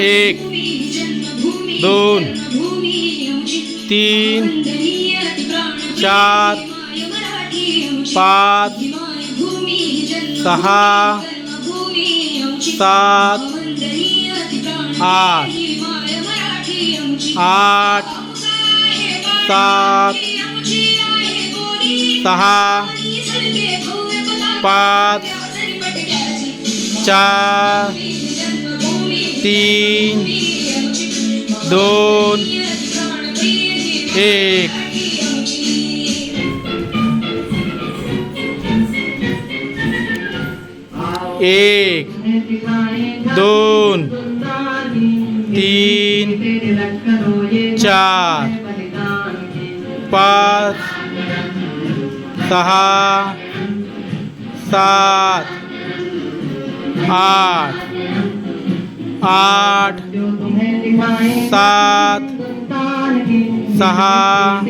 एक दोन तीन चार पाच सहा सात आठ आठ सात सहा पाच चार तीन दोन एक. एक दोन तीन चार पाच सहा सात आठ आठ सात सहा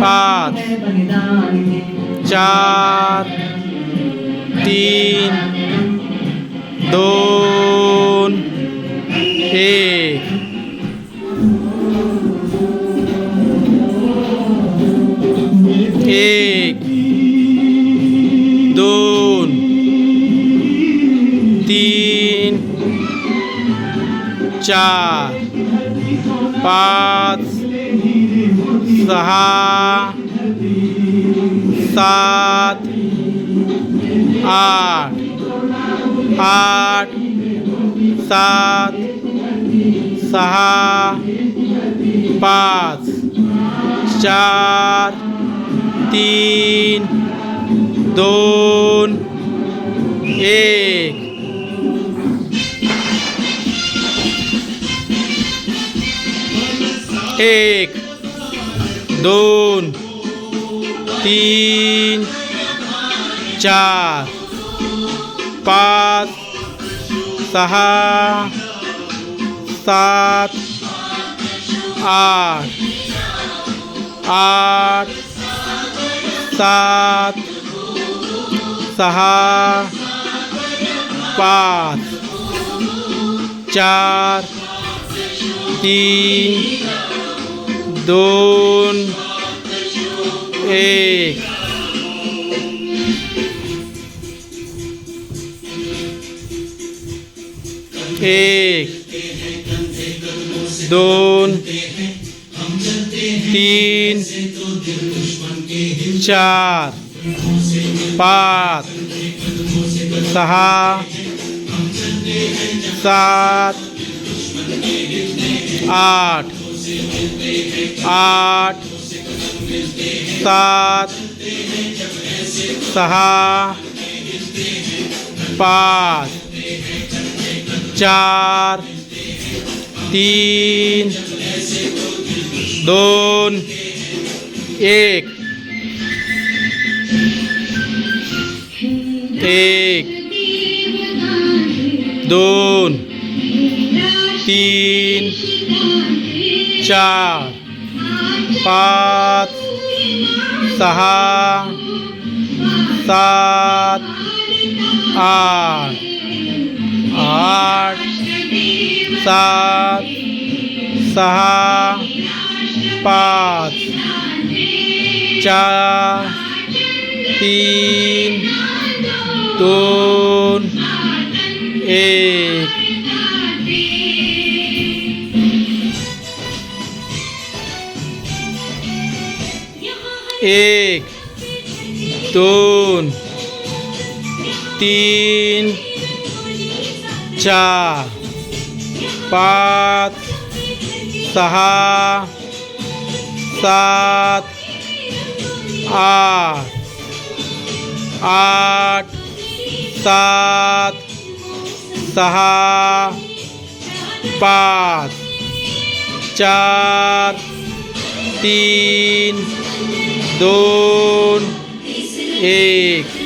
पाच चार तीन दोन एक. एक दोन चार पाच सहा सात आठ आठ सात सहा पाच चार तीन दोन एक. एक दोन तीन चार पाच सहा सात आठ आठ सात सहा पाच चार तीन दोन एक. एक. दोन तीन चार पाच सहा सात आठ. आठ सात सहा पाच चार तीन दोन एक. एक दोन. तीन चार पाच सहा सात आठ आठ सात सहा पाच चार तीन दोन एक एक दोन तीन चार पाच सहा सात आठ आठ सात सहा पाच चार तीन दोन एक.